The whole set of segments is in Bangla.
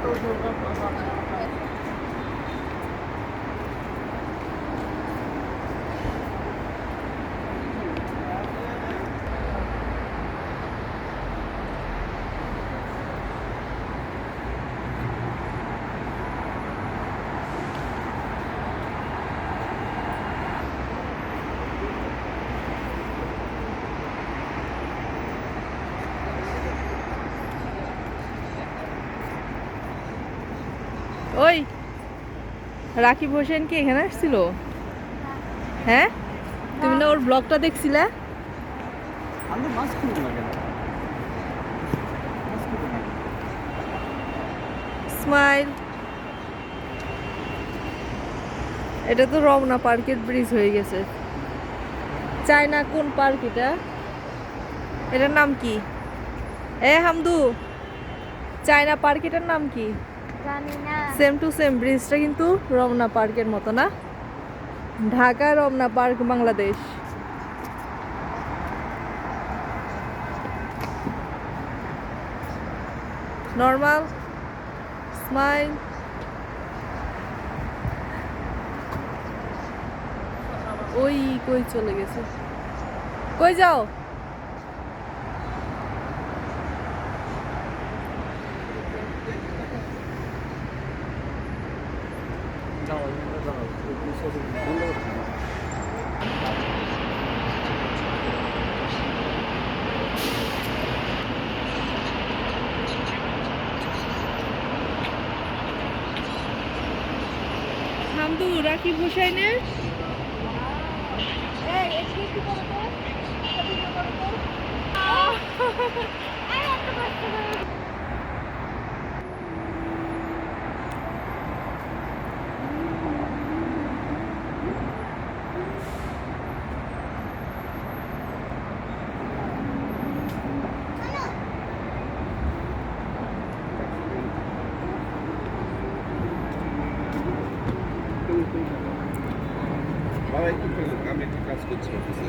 当時よかった。ওই রাকিব হোসেন কি এখানে আসছিল? হ্যাঁ? তুমি না ওর ব্লগটা দেখছিলে? স্মাইল এটা তো রমনা পার্কের ব্রিজ হয়ে গেছে। চায়না কোন পার্ক এটা? এটার নাম কি? এ হামদু চায়না পার্ক এটার নাম কি? সেম টু সেম ব্রিজটা কিন্তু রমনা পার্কের মতো না? Dhaka, Ramna park, Bangladesh. Normal smile ওই, কই চলে গেছে? কই যাও যাও এখানে যাও একটু ছবি বন্ধ করতে হবে। হামদু রাকিব হোসেনের এই একটু করো তো একটু একটু করো তো আরে এত কষ্ট করে বাবা একটু আমি একটু কাজ করছি অফিসে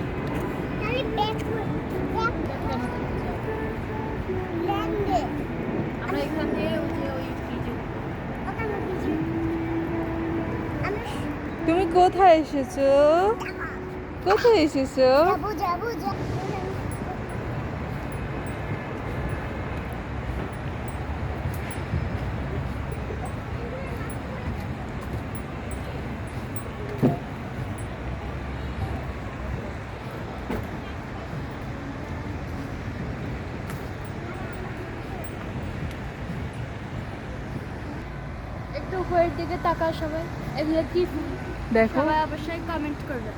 আমরা এখান থেকে তুমি কোথায় এসেছ? কোথায় এসেছ? উপরের দিকে তাকাও সবাই এগুলো কি দেখো। সবাই অবশ্যই কমেন্ট করবে।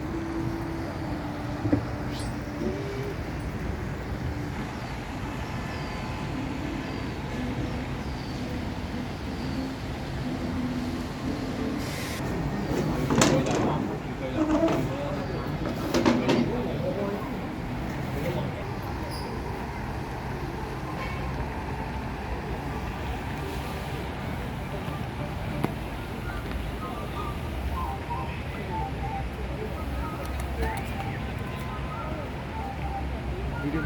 ভিডিও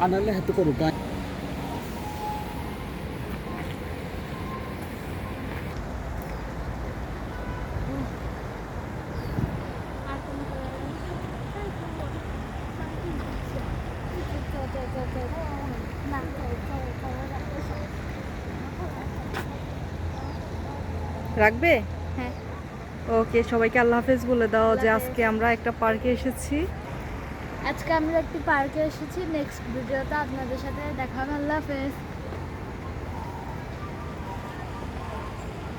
আনালে হাতে করো গান আর কোনো না চল চল চল রাখবে? হ্যাঁ। ওকে সবাইকে আল্লাহ হাফেজ বলে দাও যে আজকে আমরা একটা পার্কে এসেছি। আজকে আমরা একটি পার্কে এসেছি। নেক্সট ভিডিওতে আপনাদের সাথে দেখা হবে। আল্লাহ হাফেজ।